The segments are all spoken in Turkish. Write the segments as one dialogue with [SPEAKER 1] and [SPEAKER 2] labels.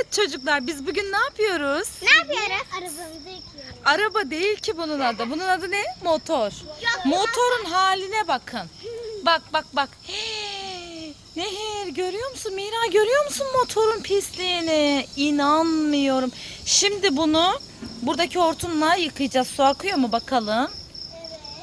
[SPEAKER 1] Evet çocuklar biz bugün ne yapıyoruz?
[SPEAKER 2] Ne yapıyoruz? Arabamızı yıkıyoruz.
[SPEAKER 1] Araba değil ki bunun adı. Bunun adı ne? Motor. Motorun haline bakın. Bak bak bak. Hey, Nehir görüyor musun? Mira görüyor musun motorun pisliğini? İnanmıyorum. Şimdi bunu buradaki hortumla yıkayacağız. Su akıyor mu bakalım?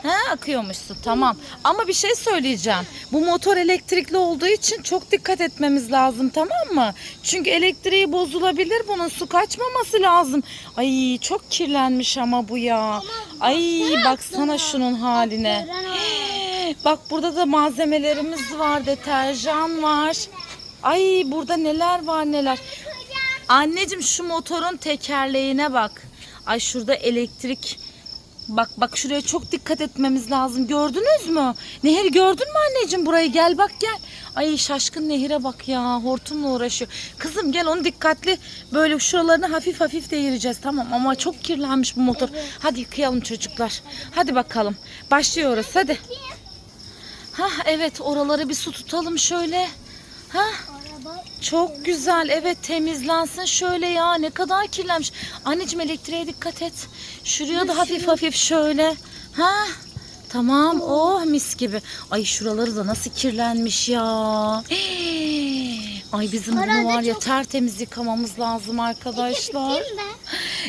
[SPEAKER 1] He akıyormuş su tamam. Ama bir şey söyleyeceğim. Bu motor elektrikli olduğu için çok dikkat etmemiz lazım tamam mı? Çünkü elektriği bozulabilir bunun su kaçmaması lazım. Ay çok kirlenmiş ama bu ya. Ay baksana şunun haline. Bak burada da malzemelerimiz var. Deterjan var. Ay burada neler var neler. Anneciğim şu motorun tekerleğine bak. Ay şurada elektrik. Bak bak şuraya çok dikkat etmemiz lazım. Gördünüz mü? Nehir gördün mü anneciğim burayı? Gel bak gel. Ay şaşkın Nehir'e bak ya. Hortumla uğraşıyor. Kızım gel onu dikkatli böyle şuralarını hafif hafif değireceğiz. Tamam ama çok kirlenmiş bu motor. Hadi yıkayalım çocuklar. Hadi bakalım. Başlıyoruz hadi. Ha evet oraları bir su tutalım şöyle. Ha çok güzel. Evet temizlensin şöyle ya. Ne kadar kirlenmiş. Anneciğim elektriğe dikkat et. Şuraya da hafif hafif şöyle. Ha? Tamam. Oh mis gibi. Ay şuraları da nasıl kirlenmiş ya. Ay bizim bunu
[SPEAKER 2] Herhalde
[SPEAKER 1] var ya
[SPEAKER 2] çok-
[SPEAKER 1] tertemiz yıkamamız lazım arkadaşlar.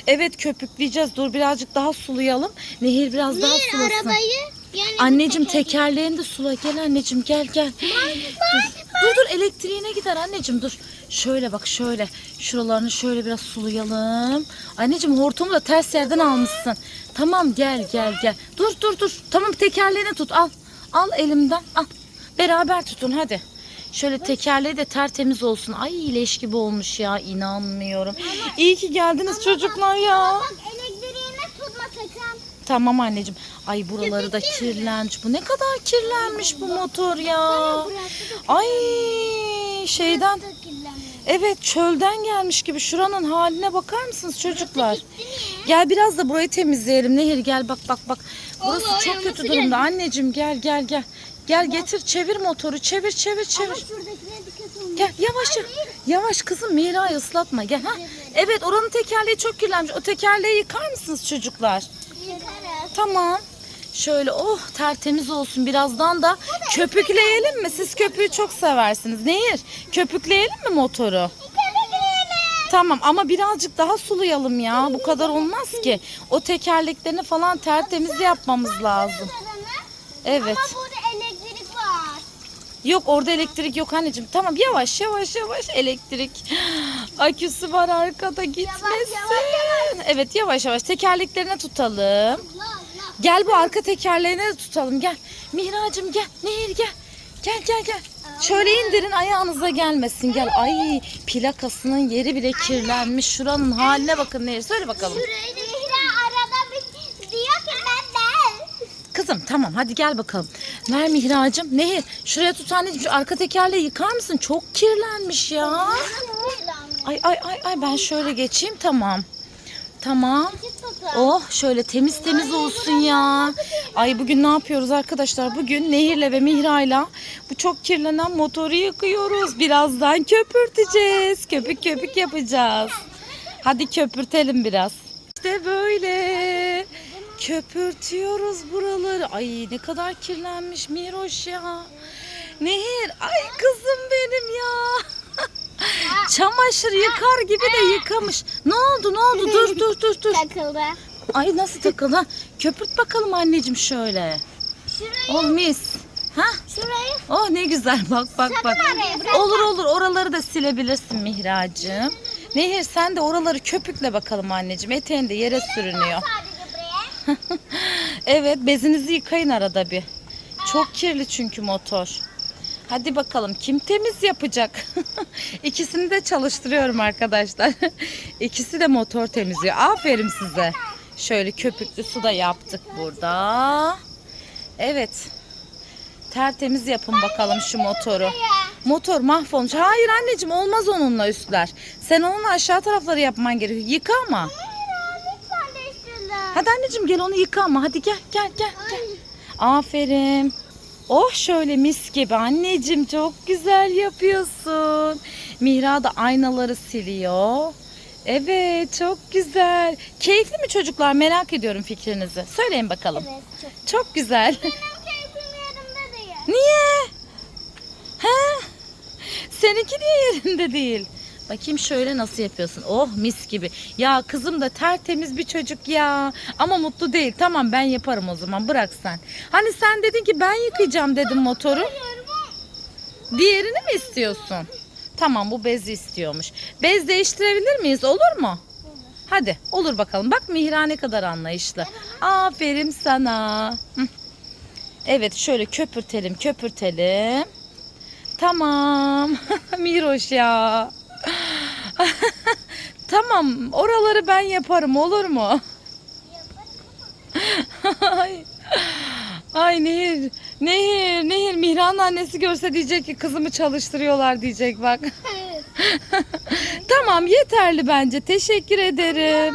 [SPEAKER 1] Evet köpükleyeceğiz. Dur birazcık daha sulayalım. Nehir biraz daha
[SPEAKER 2] Nehir
[SPEAKER 1] sulasın.
[SPEAKER 2] arabayı yani
[SPEAKER 1] Anneciğim
[SPEAKER 2] teker-
[SPEAKER 1] tekerleğini de sula. Gel anneciğim gel gel. Dur, dur dur elektriğine gider anneciğim dur. Şöyle bak şöyle. Şuralarını şöyle biraz sulayalım. Anneciğim hortumu da ters yerden almışsın. Tamam gel gel gel. Dur dur dur. Tamam tekerleğini tut al. Al elimden al. Beraber tutun hadi. Şöyle tekerleği de tertemiz olsun. Ay leş gibi olmuş ya inanmıyorum. İyi ki geldiniz çocuklar ya.
[SPEAKER 2] Bak elektriğine tutma sakın.
[SPEAKER 1] Tamam anneciğim. Ay buraları da kirlenmiş. Bu ne kadar kirlenmiş bu motor ya. Ay şeyden evet çölden gelmiş gibi. Şuranın haline bakar mısınız çocuklar? Gel biraz da burayı temizleyelim. Nehir gel bak bak bak. Burası
[SPEAKER 2] Allah,
[SPEAKER 1] çok kötü durumda.
[SPEAKER 2] geldi.
[SPEAKER 1] Anneciğim gel gel gel. Gel getir çevir motoru. Çevir çevir çevir. Gel yavaş yavaş kızım Mira'yı ıslatma gel ha. Evet oranın tekerleği çok kirlenmiş. O tekerleği yıkar mısınız çocuklar? Tamam. Şöyle oh tertemiz olsun. Birazdan da köpükleyelim mi? Siz köpüğü çok seversiniz. Nehir köpükleyelim mi motoru? Tamam ama birazcık daha sulayalım ya. Bu kadar olmaz ki. O tekerleklerini falan tertemiz yapmamız lazım. Evet.
[SPEAKER 2] Ama burada elektrik var.
[SPEAKER 1] Yok orada elektrik yok anneciğim. Tamam yavaş yavaş yavaş elektrik. Aküsü var arkada gitmesin.
[SPEAKER 2] yavaş,
[SPEAKER 1] Evet yavaş yavaş tekerleklerine tutalım. Gel bu arka tekerleğine de tutalım gel. Mihracığım gel. Nehir gel. Gel gel gel. Şöyle indirin ayağınıza gelmesin gel. Ay plakasının yeri bile kirlenmiş. Şuranın haline bakın Nehir. Söyle bakalım.
[SPEAKER 2] Şurayı Mihra arada bir diyor ki ben ben.
[SPEAKER 1] Kızım tamam hadi gel bakalım. Ver Mihracığım. Nehir şuraya tut anneciğim. Şu arka tekerleği yıkar mısın? Çok kirlenmiş ya. Ay ay ay ay ben şöyle geçeyim tamam. Tamam. Oh şöyle temiz temiz olsun ya. Ay bugün ne yapıyoruz arkadaşlar? Bugün Nehir'le ve Mihra'yla bu çok kirlenen motoru yıkıyoruz. Birazdan köpürteceğiz. Köpük köpük yapacağız. Hadi köpürtelim biraz. İşte böyle. Köpürtüyoruz buraları. Ay ne kadar kirlenmiş Miroş ya. Nehir ay kızım benim ya. Çamaşır yıkar gibi de yıkamış. Ne oldu ne oldu dur dur dur dur.
[SPEAKER 2] Takıldı.
[SPEAKER 1] Ay nasıl takıl ha? Köpürt bakalım anneciğim şöyle.
[SPEAKER 2] Şurayı,
[SPEAKER 1] Oh mis. Ha?
[SPEAKER 2] şurayı
[SPEAKER 1] Oh ne güzel bak bak bak.
[SPEAKER 2] araya.
[SPEAKER 1] Olur olur oraları da silebilirsin Mihracığım. Nehir sen de oraları köpükle bakalım anneciğim. Eteğin de yere sürünüyor.
[SPEAKER 2] sadece buraya.
[SPEAKER 1] Evet bezinizi yıkayın arada bir. Çok kirli çünkü motor. Hadi bakalım kim temiz yapacak? İkisini de çalıştırıyorum arkadaşlar. İkisi de motor temizliyor. Aferin size. Şöyle köpüklü su da yaptık burada. Evet. Tertemiz yapın bakalım şu motoru. Motor mahvolmuş. Hayır anneciğim olmaz onunla üstler. Sen onunla aşağı tarafları yapman gerekiyor. Yıka ama. Hadi anneciğim gel onu yıka ama. Hadi gel gel gel. gel. Aferin. Oh şöyle mis gibi anneciğim çok güzel yapıyorsun. Mihra da aynaları siliyor. Evet çok güzel. Keyifli mi çocuklar merak ediyorum fikrinizi. Söyleyin bakalım.
[SPEAKER 2] Evet çok.
[SPEAKER 1] Çok güzel.
[SPEAKER 2] Benim keyfim yerinde değil.
[SPEAKER 1] Niye? Ha? Seninki niye yerinde değil? Bakayım şöyle nasıl yapıyorsun. Oh mis gibi. Ya kızım da tertemiz bir çocuk ya. Ama mutlu değil. Tamam ben yaparım o zaman. Bırak sen. Hani sen dedin ki ben yıkayacağım dedim motoru. Diğerini mi istiyorsun? Tamam bu bezi istiyormuş. Bez değiştirebilir miyiz? Olur mu? Hadi olur bakalım. Bak Mihra ne kadar anlayışlı. Aferin sana. Evet şöyle köpürtelim köpürtelim. Tamam. Miroş ya. Tamam oraları ben yaparım olur mu? Ay. Ay Nehir. Nehir. Nehir Mihra'nın annesi görse diyecek ki kızımı çalıştırıyorlar diyecek bak. Tamam yeterli bence. Teşekkür ederim.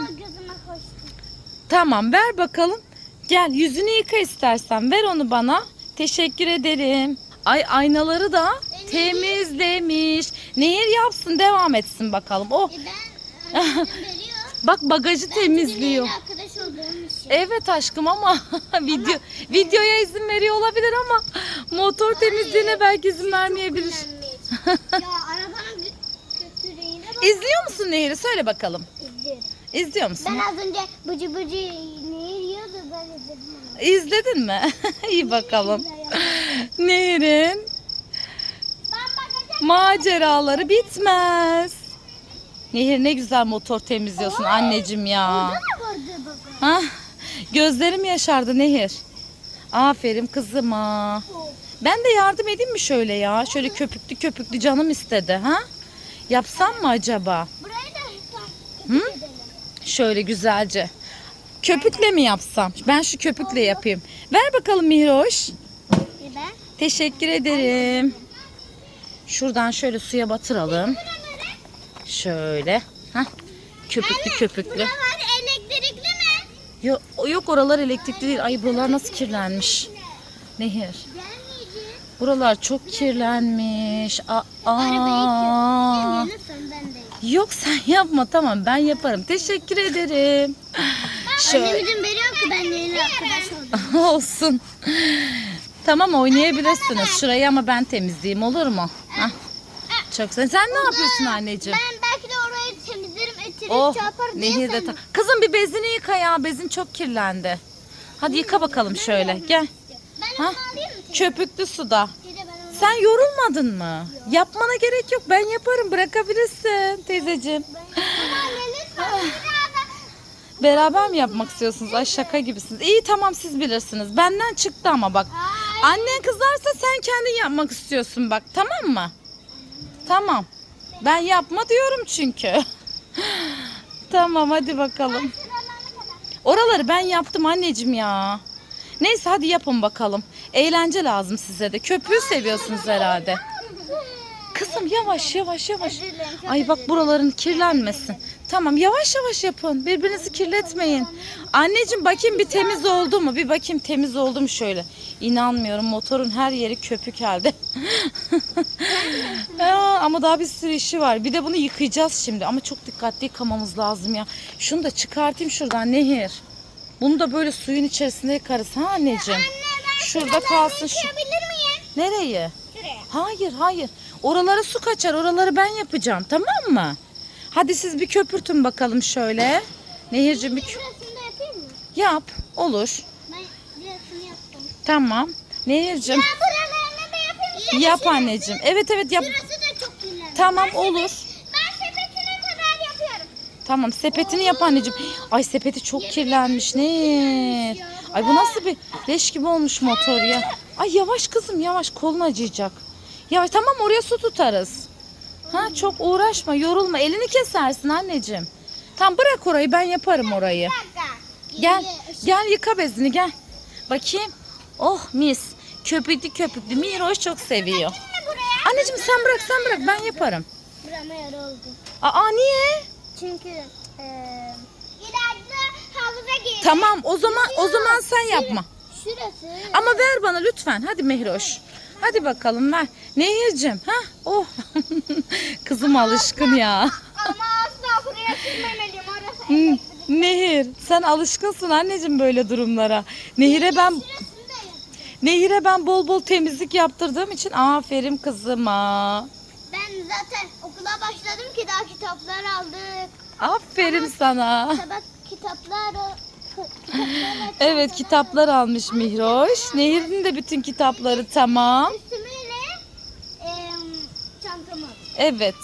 [SPEAKER 1] Tamam ver bakalım. Gel yüzünü yıka istersen. Ver onu bana. Teşekkür ederim. Ay aynaları da temizlemiş. Nehir yapsın devam etsin bakalım. Oh
[SPEAKER 2] E ben
[SPEAKER 1] bak bagajı temizliyor.
[SPEAKER 2] Olduğum için.
[SPEAKER 1] Evet aşkım ama video videoya izin veriyor olabilir ama motor temizliğine belki izin vermeyebilir.
[SPEAKER 2] Ya arabanın gö- kötü rengine bak.
[SPEAKER 1] İzliyor musun Nehir'i? Söyle bakalım.
[SPEAKER 2] İzliyorum.
[SPEAKER 1] İzliyor musun?
[SPEAKER 2] Ben az önce bıcı bıcı ne yiyordu ben izledim.
[SPEAKER 1] İzledin mi? İyi bakalım. Nehir'in maceraları bitmez. Nehir ne güzel motor temizliyorsun anneciğim ya. Ha? Gözlerim yaşardı Nehir. Aferin kızıma. Ben de yardım edeyim mi şöyle ya? Şöyle köpüklü köpüklü canım istedi ha? Yapsam mı acaba? Hı? Şöyle güzelce. Köpükle mi yapsam? Ben şu köpükle yapayım. Ver bakalım Mihroş.
[SPEAKER 2] E ben?
[SPEAKER 1] Teşekkür ederim. Şuradan şöyle suya batıralım. Şöyle. Hah. Köpüklü köpüklü.
[SPEAKER 2] Buralar elektrikli mi?
[SPEAKER 1] Yok, yok oralar elektrikli değil. Ay buralar nasıl kirlenmiş. Nehir. Buralar çok kirlenmiş. Aa. Yok sen yapma tamam ben yaparım. Teşekkür ederim. Şöyle.
[SPEAKER 2] Annem izin veriyor ki ben yeni arkadaş oldum.
[SPEAKER 1] Olsun. Tamam oynayabilirsiniz. Şurayı ama ben temizleyeyim olur mu? Hah. Çok güzel. Sen ne yapıyorsun anneciğim?
[SPEAKER 2] Ben belki de orayı temizlerim, etirik
[SPEAKER 1] Oh
[SPEAKER 2] çarpar diye
[SPEAKER 1] nehirde ta- Kızım bir bezini yıka ya. Bezin çok kirlendi. Hadi yıka bakalım şöyle. Gel.
[SPEAKER 2] Ben
[SPEAKER 1] Ha? Köpüklü suda. Sen yorulmadın mı? Yapmana gerek yok. Ben yaparım. Bırakabilirsin teyzeciğim.
[SPEAKER 2] Da
[SPEAKER 1] Beraber mi yapmak istiyorsunuz? Ay şaka gibisiniz. İyi tamam siz bilirsiniz. Benden çıktı ama bak. Annen kızarsa sen kendin yapmak istiyorsun bak. Tamam mı? Tamam. Ben yapma diyorum çünkü. tamam hadi bakalım. Oraları ben yaptım anneciğim ya. Neyse hadi yapın bakalım. Eğlence lazım size de. Köpüğü seviyorsunuz herhalde. Kızım yavaş yavaş yavaş. Ay bak buraların kirlenmesin. Tamam yavaş yavaş yapın. Birbirinizi kirletmeyin. Anneciğim bakayım bir temiz oldu mu? Bir bakayım temiz oldu mu şöyle. İnanmıyorum motorun her yeri köpük halde. Ya, ama daha bir sürü işi var. Bir de bunu yıkayacağız şimdi. Ama çok dikkatli yıkamamız lazım ya. Şunu da çıkartayım şuradan Nehir. Bunu da böyle suyun içerisinde yıkarız ha anneciğim. Şurada kalsın şu. Nereye?
[SPEAKER 2] Şuraya.
[SPEAKER 1] Hayır hayır. Oralara su kaçar. Oraları ben yapacağım. Tamam mı? Hadi siz bir köpürtün bakalım şöyle. Nehirciğim bir kö-
[SPEAKER 2] da yapayım mı?
[SPEAKER 1] yap. Olur.
[SPEAKER 2] Ben yaptım.
[SPEAKER 1] Tamam. Nehirciğim
[SPEAKER 2] Ya buralarını da yapayım. mı?
[SPEAKER 1] yap anneciğim. Evet evet yap.
[SPEAKER 2] Şurası da çok güzel.
[SPEAKER 1] Tamam olur.
[SPEAKER 2] Ben sepetine kadar yapıyorum.
[SPEAKER 1] Tamam sepetini yap anneciğim. Ay sepeti çok kirlenmiş. Ne? Ay bu nasıl bir leş gibi olmuş motor ya. Ay yavaş kızım yavaş kolun acıyacak. Yavaş tamam oraya su tutarız. Ha çok uğraşma yorulma elini kesersin anneciğim. Tamam bırak orayı ben yaparım orayı. Gel gel yıka bezini gel. Bakayım. Oh mis. Köpüklü köpüklü. Miroş çok seviyor. Anneciğim sen bırak sen bırak ben yaparım.
[SPEAKER 2] Burama oldu.
[SPEAKER 1] Aa niye?
[SPEAKER 2] Çünkü ileride havuza girdim.
[SPEAKER 1] Tamam o zaman o zaman sen yapma.
[SPEAKER 2] Şurası.
[SPEAKER 1] Ama ver bana lütfen. Hadi Mehroş. Hadi bakalım ver. Nehir'cim. Ha? Oh. Kızım alışkın ya.
[SPEAKER 2] Ama asla buraya sürmemeliyim. Orası
[SPEAKER 1] Hmm, Nehir sen alışkınsın anneciğim böyle durumlara. Nehir'e ben Nehir'e ben bol bol temizlik yaptırdığım için aferin kızıma.
[SPEAKER 2] Ben zaten okula başladım ki daha kitaplar aldık.
[SPEAKER 1] Aferin sana.
[SPEAKER 2] Sabah kitaplar
[SPEAKER 1] Evet kitaplar almış Mihroş. Nehir'in de bütün kitapları tamam. Evet.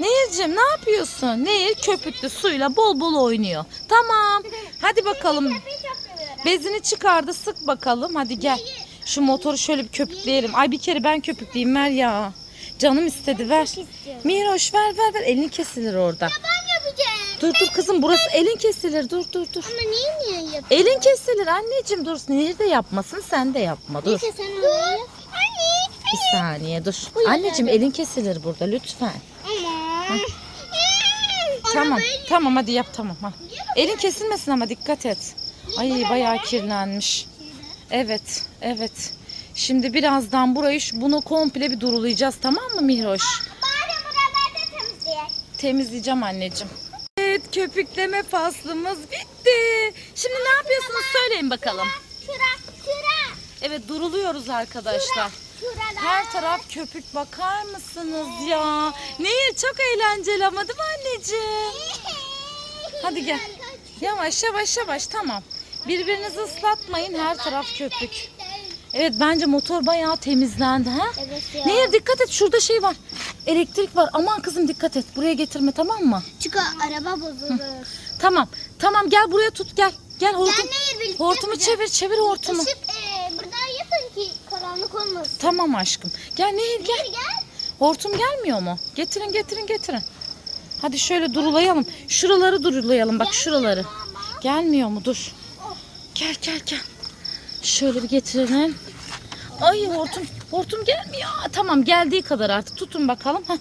[SPEAKER 1] Nehir'cim ne yapıyorsun? Nehir köpüklü suyla bol bol oynuyor. Tamam. Hadi bakalım. Bezini çıkardı sık bakalım. Hadi gel. Şu motoru şöyle bir köpükleyelim. Ay bir kere ben köpükleyeyim ver ya. Canım istedi ver. Miroş ver ver ver. Elin kesilir orada.
[SPEAKER 2] Yapacağım.
[SPEAKER 1] Dur dur kızım burası elin kesilir. Dur dur dur.
[SPEAKER 2] Ama niye niye yapıyorsun?
[SPEAKER 1] Elin kesilir anneciğim dur. Nehir de yapmasın sen de yapma dur.
[SPEAKER 2] Neyse sen yap. Anne.
[SPEAKER 1] Bir saniye dur. Anneciğim elin kesilir burada lütfen.
[SPEAKER 2] Aman.
[SPEAKER 1] Tamam tamam hadi yap tamam. Ha. Elin kesilmesin ama dikkat et. Ay bayağı kirlenmiş. Evet evet. Şimdi birazdan burayı şu- bunu komple bir durulayacağız tamam mı Mihroş?
[SPEAKER 2] Bari buraları da temizleyelim.
[SPEAKER 1] Temizleyeceğim anneciğim. Köpükleme faslımız bitti. Şimdi ne yapıyorsunuz söyleyin bakalım.
[SPEAKER 2] Şura, şura,
[SPEAKER 1] Evet duruluyoruz arkadaşlar. Her taraf köpük bakar mısınız ya? Nehir çok eğlenceli ama değil mi anneciğim? Hadi gel. Yavaş yavaş yavaş tamam. Birbirinizi ıslatmayın her taraf köpük. Evet bence motor bayağı temizlendi ha?
[SPEAKER 2] Evet ya.
[SPEAKER 1] Nehir dikkat et şurada şey var. Elektrik var. Aman kızım dikkat et. Buraya getirme tamam mı?
[SPEAKER 2] Çünkü araba bozulur.
[SPEAKER 1] Tamam. Tamam gel buraya tut gel. Gel hortum.
[SPEAKER 2] Gel Nehir, birlikte
[SPEAKER 1] Hortumu
[SPEAKER 2] yapacağız.
[SPEAKER 1] çevir çevir hortumu.
[SPEAKER 2] Işık e, buradan yapın ki karanlık olmasın.
[SPEAKER 1] Tamam aşkım. Gel Nehir gel.
[SPEAKER 2] Gel gel.
[SPEAKER 1] Hortum gelmiyor mu? Getirin getirin getirin. Hadi şöyle durulayalım. Şuraları durulayalım bak şuraları. Gelmiyor mu? Dur. Gel gel gel. Şöyle bir getirelim. Ay hortum hortum gelmiyor. Tamam geldiği kadar artık tutun bakalım. Heh.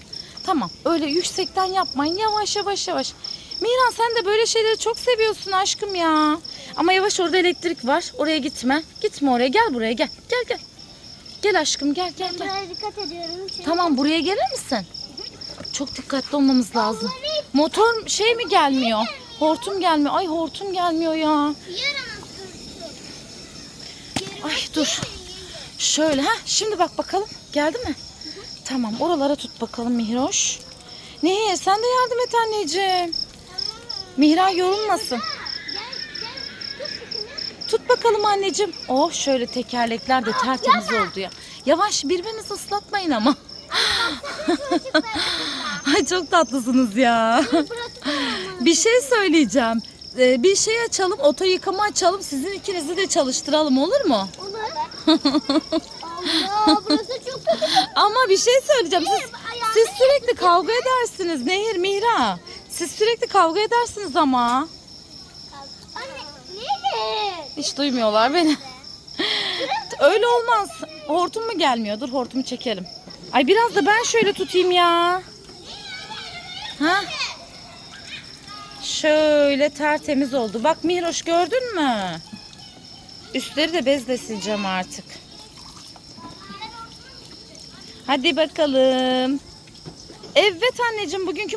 [SPEAKER 1] Tamam öyle yüksekten yapmayın. Yavaş yavaş yavaş. Miran sen de böyle şeyleri çok seviyorsun aşkım ya. Ama yavaş orada elektrik var. Oraya gitme. Gitme oraya. Gel buraya gel. Gel gel. Gel aşkım gel gel gel.
[SPEAKER 2] Buraya dikkat ediyorum. Çünkü
[SPEAKER 1] Tamam buraya gelir misin? Çok dikkatli olmamız lazım. Motor şey mi gelmiyor? Hortum gelmiyor. Ay hortum gelmiyor ya. Ay dur. Şöyle ha şimdi bak bakalım. Geldi mi? Tamam oralara tut bakalım Mihroş. Nehir sen de yardım et anneciğim. Mihra yorulmasın. Tut bakalım anneciğim. Oh şöyle tekerlekler de tertemiz oldu ya. Yavaş birbirinizi ıslatmayın ama. Ay çok tatlısınız ya. bir şey söyleyeceğim. Ee, bir şey açalım, oto yıkama açalım. Sizin ikinizi de çalıştıralım olur mu?
[SPEAKER 2] Olur. Allah burası çok kötü.
[SPEAKER 1] Ama bir şey söyleyeceğim. Siz, siz sürekli kavga edersiniz Nehir, Mihra. Siz sürekli kavga edersiniz ama.
[SPEAKER 2] Anne nereye?
[SPEAKER 1] Hiç duymuyorlar beni. Öyle olmaz. Hortum mu gelmiyor? Dur hortumu çekelim. Ay biraz da ben şöyle tutayım ya. Ha? Şöyle tertemiz oldu. Bak Mihroş gördün mü? Üstleri de bezle sileceğim artık. Hadi bakalım. Evet anneciğim bugünkü